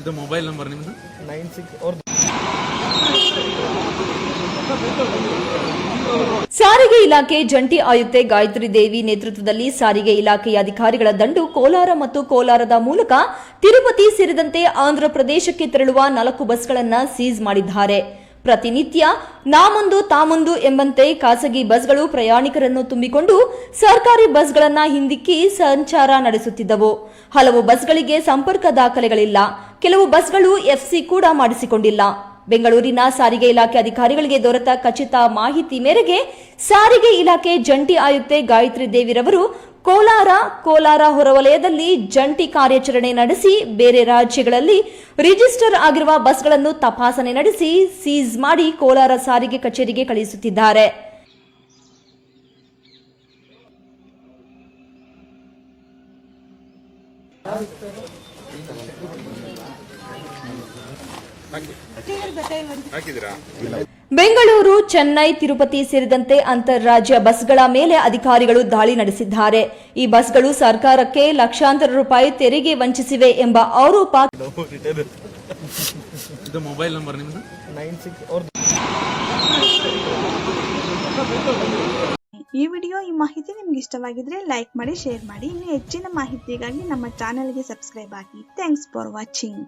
ಇದು mobile number ನಿಮ್ದು? Nine six ಸಾರಿಗೆ ಇಲಾಖೆ ಜಂಟಿ ಆಯುಕ್ತೆ ಗಾಯತ್ರಿ ದೇವಿ ನೇತೃತ್ವದಲ್ಲಿ ಸಾರಿಗೆ ಇಲಾಖೆಯ ಅಧಿಕಾರಿಗಳ ದಂಡು ಕೋಲಾರ ಮತ್ತು ಕೋಲಾರದ ಮೂಲಕ ತಿರುಪತಿ ಸೇರಿದಂತೆ ಆಂಧ್ರಪ್ರದೇಶಕ್ಕೆ ತೆರಳುವ ನಾಲ್ಕು ಬಸ್ಗಳನ್ನು ಸೀಸ್ ಮಾಡಿದ್ದಾರೆ. ಪ್ರತಿನಿತ್ಯ ನಾಮೊಂದು ತಾಮೊಂದು ಎಂಬಂತೆ ಖಾಸಗಿ ಬಸ್ಗಳು ಪ್ರಯಾಣಿಕರನ್ನು ತುಂಬಿಕೊಂಡು ಸರ್ಕಾರಿ ಬಸ್ಗಳನ್ನು ಹಿಂದಿಕ್ಕಿ ಸಂಚಾರ ನಡೆಸುತ್ತಿದ್ದವು. ಹಲವು ಬಸ್ಗಳಿಗೆ ಸಂಪರ್ಕ ದಾಖಲೆಗಳಿಲ್ಲ. ಕೆಲವು ಬಸ್ಗಳು ಎಫ್ಸಿ ಕೂಡ ಮಾಡಿಸಿಕೊಂಡಿಲ್ಲ. ಬೆಂಗಳೂರಿನ ಸಾರಿಗೆ ಇಲಾಖೆ ಅಧಿಕಾರಿಗಳಿಗೆ ದೊರೆತ ಖಚಿತ ಮಾಹಿತಿ ಮೇರೆಗೆ ಸಾರಿಗೆ ಇಲಾಖೆ ಜಂಟಿ ಆಯುಕ್ತೆ ಗಾಯತ್ರಿ ದೇವಿರವರು ಕೋಲಾರ ಕೋಲಾರ ಹೊರವಲಯದಲ್ಲಿ ಜಂಟಿ ಕಾರ್ಯಾಚರಣೆ ನಡೆಸಿ ಬೇರೆ ರಾಜ್ಯಗಳಲ್ಲಿ ರಿಜಿಸ್ಟರ್ ಆಗಿರುವ ಬಸ್ಗಳನ್ನು ತಪಾಸಣೆ ನಡೆಸಿ ಸೀಸ್ ಮಾಡಿ ಕೋಲಾರ ಸಾರಿಗೆ ಕಚೇರಿಗೆ ಕಳುಹಿಸುತ್ತಿದ್ದಾರೆ ಬೆಂಗಳೂರು ಚೆನ್ನೈ ತಿರುಪತಿ ಸೇರಿದಂತೆ ಅಂತಾರಾಜ್ಯ ಬಸ್ಗಳ ಮೇಲೆ ಅಧಿಕಾರಿಗಳು ದಾಳಿ ನಡೆಸಿದ್ದಾರೆ. ಈ ಬಸ್ಗಳು ಸರ್ಕಾರಕ್ಕೆ ಲಕ್ಷಾಂತರ ರೂಪಾಯಿ ತೆರಿಗೆ ವಂಚಿಸಿವೆ ಎಂಬ ಆರೋಪ ಮೊಬೈಲ್ ನಂಬರ್ ಈ ವಿಡಿಯೋ ಈ ಮಾಹಿತಿ ನಿಮ್ಗೆ ಇಷ್ಟವಾಗಿದ್ರೆ ಲೈಕ್ ಮಾಡಿ ಶೇರ್ ಮಾಡಿ. ಇನ್ನು ಹೆಚ್ಚಿನ ಮಾಹಿತಿಗಾಗಿ ನಮ್ಮ ಚಾನೆಲ್ಗೆ ಸಬ್ಸ್ಕ್ರೈಬ್ ಆಗಿ. Thanks for watching